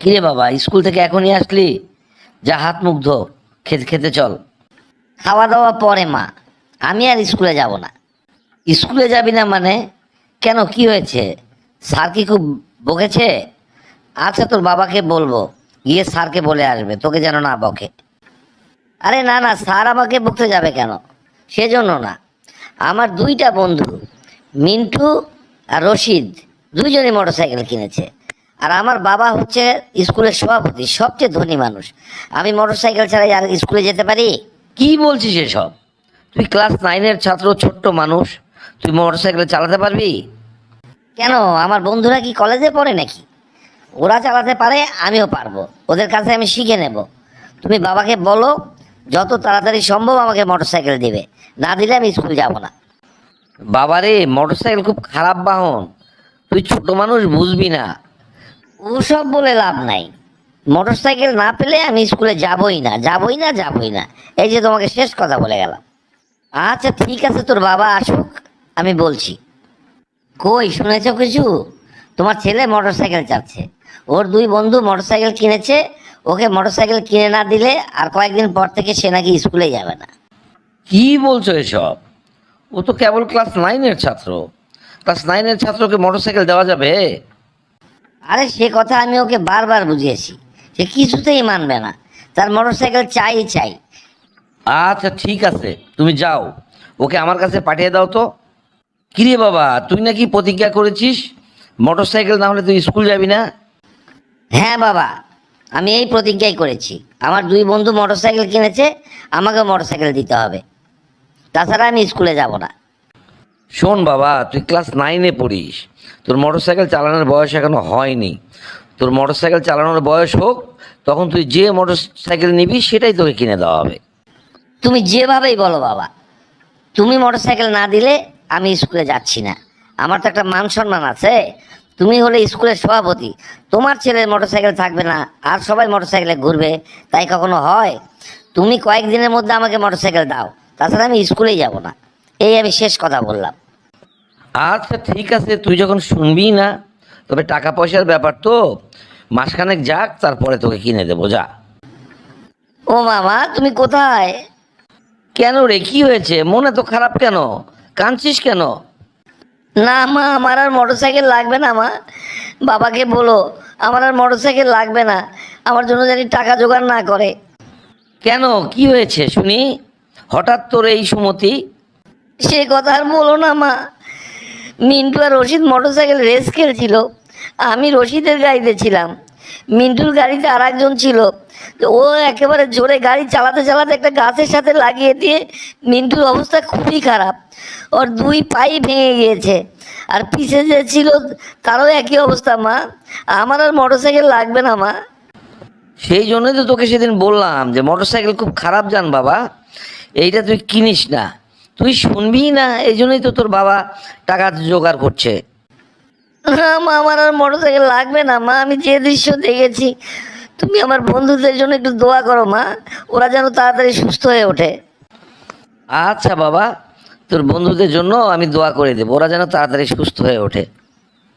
কিরে বাবা, স্কুল থেকে এখনই আসলি? যা হাত মুখ ধো, খেতে খেতে চল। খাওয়া দাওয়া পরে, মা। আমি আর স্কুলে যাব না। স্কুলে যাবি না মানে? কেন, কি হয়েছে? স্যার কি খুব বকেছে? আচ্ছা তোর বাবাকে বলব। গিয়ে স্যারকে বলে আসবে, তোকে যেন না বকে। আরে না না, স্যার আমাকে বকতে যাবে কেন? সেজন্য না। আমার দুইটা বন্ধু, মিন্টু আর রশিদ, দুইজনই মোটরসাইকেল কিনেছে। আর আমার বাবা হচ্ছে স্কুলের সভাপতি সবচেয়ে ধনী মানুষ। আমি মোটরসাইকেল ছাড়াই আর স্কুলে যেতে পারি? কি বলছিস এসব? তুই ক্লাস নাইনের ছাত্র ছোট্ট মানুষ। তুই মোটরসাইকেল চালাতে পারবি? কেন? আমার বন্ধুরা কি কলেজে পড়ে নাকি? ওরা চালাতে পারে আমিও পারব। ওদের কাছে আমি শিখে নেব। তুমি বাবাকে বলো যত তাড়াতাড়ি সম্ভব আমাকে মোটরসাইকেল দিবে। না দিলে আমি স্কুল যাব না। বাবারে মোটরসাইকেল খুব খারাপ বাহন। তুই ছোট মানুষ বুঝবি না। ওসব বলে লাভ নাই। মোটরসাইকেল না পেলে আমি স্কুলে যাবই না যাবই না যাবই না। এই যে তোমাকে শেষ কথা বলে গেলাম। আচ্ছা ঠিক আছে, তোর বাবা আসুক, আমি বলছি। কই, শুনেছ কিছু? তোমার ছেলে মোটরসাইকেল চাচ্ছে ওর দুই বন্ধু মোটরসাইকেল কিনেছে, ওকে মোটরসাইকেল কিনে না দিলে আর কয়েকদিন পর থেকে সে নাকি স্কুলে যাবে না। কি বলছো এসব? ও তো কেবল ক্লাস নাইনের ছাত্র। ক্লাস নাইনের ছাত্রকে মোটরসাইকেল দেওয়া যাবে? আরে সে কথা আমি ওকে বারবার বুঝিয়েছি। সে কিছুতেই মানবে না। তার মোটরসাইকেল চাই চাই। আচ্ছা ঠিক আছে। তুমি যাও। ওকে আমার কাছে পাঠিয়ে দাও তো। কিরে বাবা তুই নাকি প্রতিজ্ঞা করেছিস? মোটরসাইকেল না হলে তুই স্কুল যাবি না? হ্যাঁ বাবা আমি এই প্রতিজ্ঞাই করেছি। আমার দুই বন্ধু মোটরসাইকেল কিনেছে আমাকে মোটরসাইকেল দিতে হবে। তাছাড়া আমি স্কুলে যাব না। শোন বাবা তুই ক্লাস নাইনে পড়িস। তোর মোটরসাইকেল চালানোর বয়স এখনও হয়নি। তোর মোটরসাইকেল চালানোর বয়স হোক, তখন তুই যে মোটরসাইকেল নিবি সেটাই তোকে কিনে দেওয়া হবে। তুমি যেভাবেই বলো বাবা, তুমি মোটরসাইকেল না দিলে আমি স্কুলে যাচ্ছি না। আমার তো একটা মান সম্মান আছে, তুমি হলে স্কুলের সভাপতি। তোমার ছেলের মোটরসাইকেল থাকবে না, আর সবাই মোটরসাইকেলে ঘুরবে, তাই কখনো হয়? তুমি কয়েকদিনের মধ্যে আমাকে মোটরসাইকেল দাও, তাছাড়া আমি স্কুলেই যাব না। এই আমি শেষ কথা বললাম। আচ্ছা ঠিক আছে তুই যখন শুনবি না তবে টাকা পয়সার ব্যাপার তো। মাসখানেক যাক তারপরে তোকে কিনে দেবো যা। ও মামা তুমি কোথায়? কেন রে কি হয়েছে? মনে তো খারাপ কেন? কাঁদছিস কেন? না মা আমার আর মোটর সাইকেল লাগবে না মা। বাবাকে বলো আমার আর মোটর সাইকেল লাগবে না। আমার জন্য জানি টাকা জোগাড় না করে। কেন? কি হয়েছে? শুনি। হঠাৎ তোর এই সুমতি? সে কথা আর বলো না মা। মিন্টু আর রশিদ মোটরসাইকেল রেস খেলছিল। আমি রশিদের গাড়িতে ছিলাম। মিন্টুর গাড়িতে আর একজন ছিল ও একেবারে জোরে গাড়ি চালাতে চালাতে একটা গাছের সাথে লাগিয়ে দিয়ে মিন্টুর অবস্থা খুবই খারাপ। ওর দুই পাই ভেঙে গিয়েছে। আর পিছে যে ছিল, তারও একই অবস্থা, মা। আমার আর মোটরসাইকেল লাগবে না, মা। সেই জন্যই তো তোকে সেদিন বললাম যে, মোটরসাইকেল খুব খারাপ যান, বাবা। এইটা তুই কিনিস না। তুই শুনবি না? এই জন্যই তো তোর বাবা টাকা জোগাড় করছে। হ্যাঁ মা, আমার আর মোটর মোটরসাইকেল লাগবে না। মা, আমি যে দৃশ্য দেখেছি, তুমি আমার বন্ধুদের জন্য একটু দোয়া করো, মা। ওরা যেন তাড়াতাড়ি সুস্থ হয়ে ওঠে। আচ্ছা বাবা। তোর বন্ধুদের জন্য আমি দোয়া করে দেবো। ওরা যেন তাড়াতাড়ি সুস্থ হয়ে ওঠে।